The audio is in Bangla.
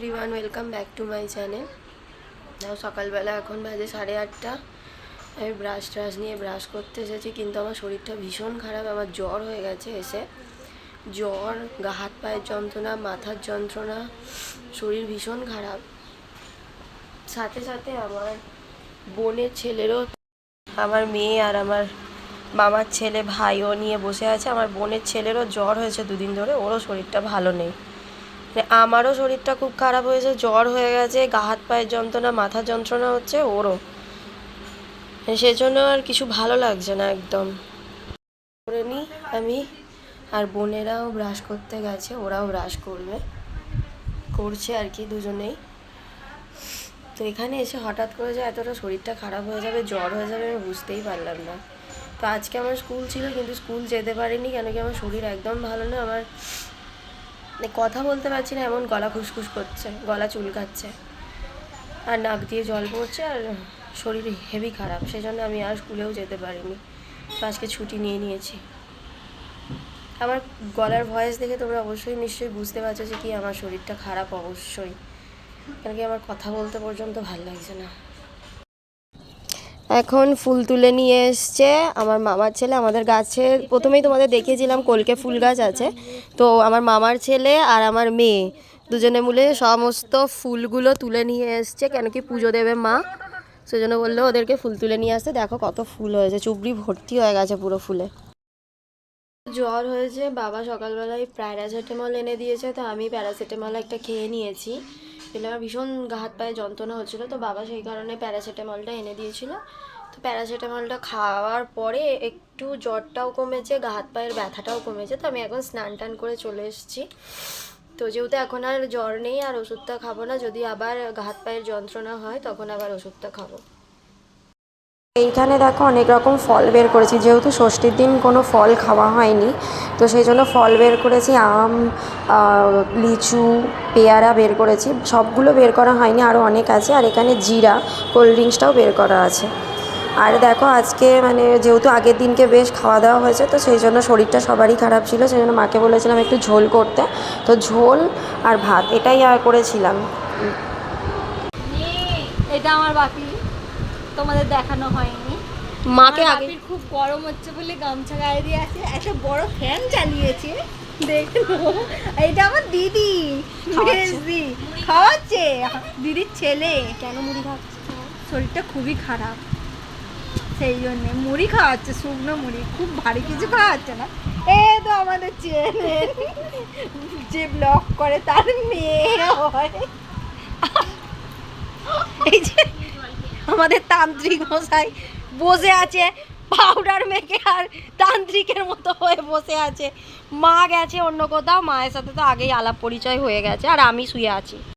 Everyone welcome back to my channel now সকালবেলা এখন বাজে সাড়ে আটটা। আমি ব্রাশ ট্রাশ নিয়ে ব্রাশ করতে এসেছি, কিন্তু আমার শরীরটা ভীষণ খারাপ, আমার জ্বর হয়ে গেছে এসে। জ্বর, গা, হাত, পায়ের যন্ত্রণা, মাথার যন্ত্রণা, শরীর ভীষণ খারাপ। সাথে সাথে আমার বোনের ছেলেরও, আমার মেয়ে আর আমার মামার ছেলে ভাইও নিয়ে বসে আছে। আমার বোনের ছেলেরও জ্বর হয়েছে দুদিন ধরে, ওরও শরীরটা ভালো নেই। আমারও শরীরটা খুব খারাপ হয়েছে, জ্বর হয়ে গেছে, গা হাত পায়ের যন্ত্রণা মাথার যন্ত্রণা হচ্ছে, ওরও। সেজন্য আর কিছু ভালো লাগছে না একদম। করে নিই আমি, আর বোনেরাও ব্রাশ করতে গেছে, ওরাও ব্রাশ করবে। করছে আর কি দুজনেই। তো এখানে এসে হঠাৎ করে যে এতটা শরীরটা খারাপ হয়ে যাবে, জ্বর হয়ে যাবে, আমি বুঝতেই পারলাম না। তো আজকে আমার স্কুল ছিল, কিন্তু স্কুল যেতে পারিনি, কেন কি আমার শরীর একদম ভালো না, আমার কথা বলতে পারছি না, এমন গলা খুসখুস করছে, গলা চুলকাচ্ছে। আর নাক দিয়ে জল পড়ছে আর শরীর হেভি খারাপ, সেজন্য আমি আর স্কুলেও যেতে পারিনি। আজকে ছুটি নিয়ে নিয়েছি। আমার গলার ভয়েস দেখে তোমরা অবশ্যই নিশ্চয়ই বুঝতে পারছ যে কি আমার শরীরটা খারাপ অবশ্যই। কেন কি আমার কথা বলতে পর্যন্ত ভালো লাগছে না। এখন ফুল তুলে নিয়ে এসছে আমার মামার ছেলে, আমাদের গাছে প্রথমেই তোমাদের দেখিয়েছিলাম কলকে ফুল গাছ আছে। তো আমার মামার ছেলে আর আমার মেয়ে দুজনে মিলে সমস্ত ফুলগুলো তুলে নিয়ে এসছে, কেন কি পুজো দেবে মা। সেজন্য বলল ওদেরকে ফুল তুলে নিয়ে আসতে, দেখো কত ফুল হয়েছে, চুবড়ি ভর্তি হয়ে গেছে পুরো ফুলে। জ্বর হয়েছে, বাবা সকালবেলায় প্যারাসিটামল এনে দিয়েছে, তো আমি প্যারাসিটামল একটা খেয়ে নিয়েছি। এলে আমার ভীষণ গা হাত পায়ে যন্ত্রণা হচ্ছিল, তো বাবা সেই কারণে প্যারাসিটামলটা এনে দিয়েছিল। তো প্যারাসিটামলটা খাওয়ার পরে একটু জ্বরটাও কমেছে, গা হাত পায়ের ব্যথাটাও কমেছে, তো আমি এখন স্নান টান করে চলে এসেছি। তো যেহেতু এখন আর জ্বর নেই আর ওষুধটা খাব না, যদি আবার গা হাত পায়ের যন্ত্রণা হয়, তখন আবার ওষুধটা খাব। এইখানে দেখো অনেক রকম ফল বের করেছি, যেহেতু ষষ্ঠীর দিন কোনো ফল খাওয়া হয়নি, তো সেই জন্য ফল বের করেছি, আম লিচু, পেয়ারা বের করেছি, সবগুলো বের করা হয়নি আরও অনেক আছে, আর এখানে জিরা, কোল্ড ড্রিঙ্কসটাও বের করা আছে। আর দেখো আজকে মানে যেহেতু আগের দিনকে বেশ খাওয়া দাওয়া হয়েছে, তো সেই জন্য শরীরটা সবারই খারাপ ছিল, সেই জন্য মাকে বলেছিলাম একটু ঝোল করতে, তো ঝোল আর ভাত এটাই আর করেছিলাম। এটা আমার বাপি তোমাদের দেখানো হয়নি। মাকে আগে খুব গরম হচ্ছে বলে গামছা গায়ে দিয়ে আছে একটা বড় ফ্যান চালিয়েছে। দেখো এটা আমার দিদি খাওয়াচ্ছে। খাওয়াচ্ছে। দিদির ছেলে। কেন মুড়ি খাচ্ছে? শরীরটা খুবই খারাপ। সেই জন্যে মুড়ি খাওয়াচ্ছে শুকনো মুড়ি। খুব ভারী কিছু খাওয়াচ্ছে না। এ তো আমাদের চ্যানেল যে ব্লগ করে তার মেয়ে হয়। এই যে আমাদের তান্ত্রিক মশাই বসে আছে পাউডার মেখে আর তান্ত্রিকের মতো হয়ে বসে আছে। মা গেছে অন্য কোথাও, মায়ের সাথে তো আগেই আলাপ পরিচয় হয়ে গেছে, আর আমি শুয়ে আছি।